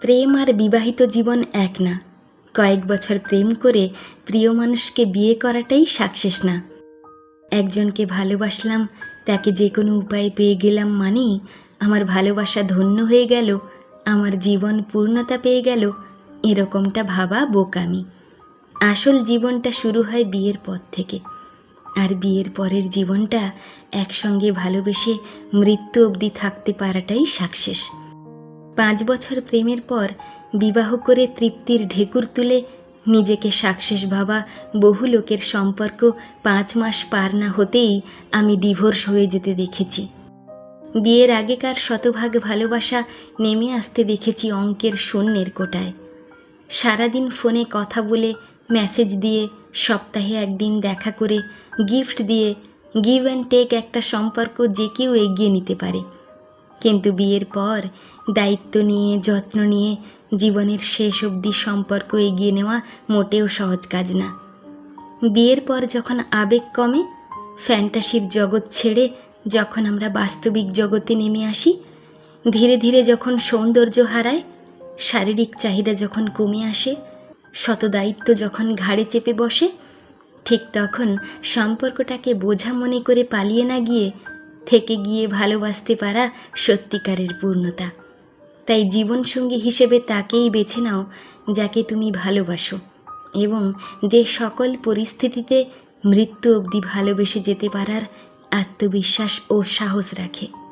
প্রেম আর বিবাহিত জীবন এক না। কয়েক বছর প্রেম করে প্রিয় মানুষকে বিয়ে করাটাই সাকসেস না। একজনকে ভালোবাসলাম, তাকে যে কোনো উপায়ে পেয়ে গেলাম মানেই আমার ভালোবাসা ধন্য হয়ে গেল, আমার জীবন পূর্ণতা পেয়ে গেল, এরকমটা ভাবা বোকামি। আসল জীবনটা শুরু হয় বিয়ের পর থেকে। আর বিয়ের পরের জীবনটা একসঙ্গে ভালোবেসে মৃত্যু অবধি থাকতে পারাটাই সাকসেস। পাঁচ বছর প্রেমের পর বিবাহ করে তৃপ্তির ঢেকুর তুলে নিজেকে সাকসেস ভাবা বহু লোকের সম্পর্ক পাঁচ মাস পার না হতেই আমি ডিভোর্স হয়ে যেতে দেখেছি। বিয়ের আগেকার শতভাগ ভালোবাসা নেমে আসতে দেখেছি অঙ্কের শূন্যের কোটায়। সারাদিন ফোনে কথা বলে, মেসেজ দিয়ে, সপ্তাহে একদিন দেখা করে, গিফট দিয়ে, গিভ অ্যান্ড টেক একটা সম্পর্ক যে কেউ এগিয়ে নিতে পারে। কিন্তু বিয়ের পর দায়িত্ব নিয়ে, যত্ন নিয়ে জীবনের শেষ অবধি সম্পর্ক এগিয়ে নেওয়া মোটেও সহজ কাজ না। বিয়ের পর যখন আবেগ কমে, ফ্যান্টাসির জগৎ ছেড়ে যখন আমরা বাস্তবিক জগতে নেমে আসি, ধীরে ধীরে যখন সৌন্দর্য হারায়, শারীরিক চাহিদা যখন কমে আসে, শত দায়িত্ব যখন ঘাড়ে চেপে বসে, ঠিক তখন সম্পর্কটাকে বোঝা মনে করে পালিয়ে না গিয়ে থেকে গিয়ে ভালোবাসতে পারা সত্যিকারের পূর্ণতা। তাই জীবনসঙ্গী হিসেবে তাকেই বেছে নাও যাকে তুমি ভালোবাসো এবং যে সকল পরিস্থিতিতে মৃত্যু অবধি ভালোবেসে যেতে পারার আত্মবিশ্বাস ও সাহস রাখে।